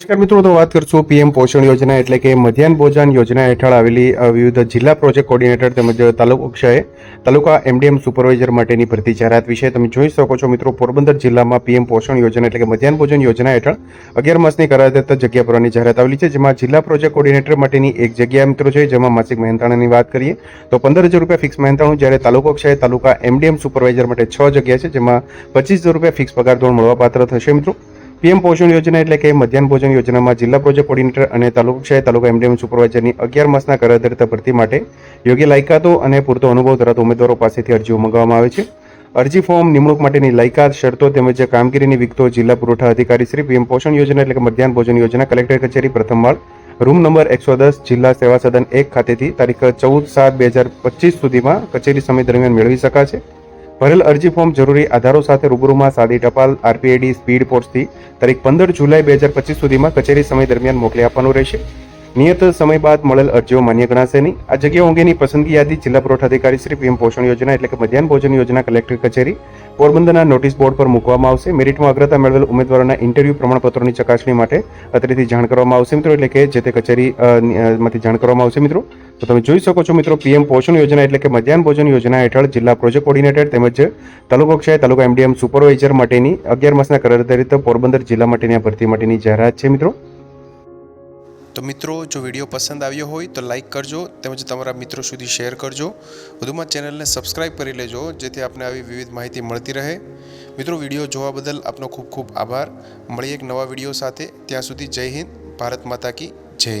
નમસ્કાર મિત્રો, તો વાત કરશું પીએમ પોષણ યોજના એટલે કે મધ્યાહન ભોજન યોજના હેઠળ આવેલી વિવિધ જિલ્લા પ્રોજેક્ટ કોર્ડિનેટર તેમજ તાલુકા કક્ષાએ તાલુકા એમડીએમ સુપરવાઇઝર માટેની ભરતી જાહેરાત વિશે તમે જોઈ શકો છો મિત્રો, પોરબંદર જિલ્લામાં પીએમ પોષણ યોજના એટલે કે મધ્યાહન ભોજન યોજના હેઠળ અગિયાર માસની કરારદત્ત જગ્યા ભરવાની જાહેરાત આવેલી છે, જેમાં જિલ્લા પ્રોજેક્ટ કોર્ડિનેટર માટેની એક જગ્યા મિત્રો છે, જેમાં માસિક મહેનતાણાની વાત કરીએ, તો પંદર હજાર રૂપિયા ફિક્સ મહેનતાણું જ્યારે તાલુકા કક્ષાએ તાલુકા એમડીએમ સુપરવાઇઝર માટે છ જગ્યા છે, જેમાં પચીસ હજાર રૂપિયા ફિક્સ પગાર ધોરણ મળવાપાત્ર થશે મિત્રો. પીએમ પોષણ યોજના એટલે કે મધ્યાહન ભોજન યોજનામાં જિલ્લા પ્રોજેક્ટ કોર્ડિનેટર અને તાલુકા કક્ષાએ તાલુકા એમડીએમ સુપરવાઇઝરની અગિયાર માસના કરારધારિત ભરતી માટે યોગ્ય લાયકાતો અને પૂરતો અનુભવ ધરાવતા ઉમેદવારો પાસેથી અરજીઓ મંગાવવામાં આવે છે. અરજી ફોર્મ નિમણૂક માટેની લાયકાત, શરતો તેમજ કામગીરીની વિગતો જિલ્લા પુરવઠા અધિકારી શ્રી પીએમ પોષણ યોજના એટલે કે મધ્યાહન ભોજન યોજના કલેક્ટર કચેરી પ્રથમ માળ, રૂમ નંબર એકસો દસ, જિલ્લા સેવા સદન એક ખાતેથી તારીખ ચૌદ સાત બે હજાર પચીસ સુધીમાં કચેરી સમય દરમિયાન મેળવી શકાશે. ભરેલ અરજી ફોર્મ જરૂરી આધારો સાથે રૂબરૂમાં સાદી ટપાલ આરપીઆઈડી સ્પીડ પોસ્ટથી તારીખ પંદર જુલાઈ બે હજાર પચીસ સુધીમાં કચેરી સમય દરમિયાન મોકલી આપવાનું રહેશે. નિયત સમય બાદ મળેલ અરજીઓ માન્ય ગણાશે નહીં. આ જગ્યાઓ અંગેની પસંદગી યાદી જિલ્લા પુરવઠા અધિકારી શ્રી પીએમ પોષણ યોજના એટલે કે મધ્યાહન ભોજન યોજના કલેક્ટર કચેરી પોરબંદરના નોટિસ બોર્ડ પર મૂકવામાં આવશે. મેરિટમાં અગ્રતા મેળવેલ ઉમેદવારોના ઇન્ટરવ્યૂ પ્રમાણપત્રોની ચકાસણી માટે અત્રેથી જાણ કરવામાં આવશે મિત્રો એટલે કે જે તે કચેરી અ, ની, અ, માંથી જાણ કરવામાં આવશે મિત્રો. તો તમે જોઈ શકો છો મિત્રો, પીએમ પોષણ યોજના એટલે કે મધ્યાહન ભોજન યોજના હેઠળ જિલ્લા પ્રોજેક્ટ કોર્ડિનેટર તેમજ તાલુકા કક્ષાએ તાલુકા એમડીએમ સુપરવાઇઝર માટેની અગિયાર માસના કરારધારિત પોરબંદર જિલ્લા માટેની આ ભરતી માટેની જાહેરાત છે મિત્રો. તો મિત્રો, જો વીડિયો પસંદ આવ્યો હોય તો લાઇક કરજો તેમજ તમારા મિત્રો સુધી શેર કરજો. વધુમાં ચેનલને સબસ્ક્રાઇબ કરી લેજો, જેથી આપને આવી વિવિધ માહિતી મળતી રહે. મિત્રો, વીડિયો જોવા બદલ આપનો ખૂબ ખૂબ આભાર. મળીએ એક નવા વીડિયો સાથે. ત્યાં સુધી જય હિન્દ, ભારત માતા કી જય.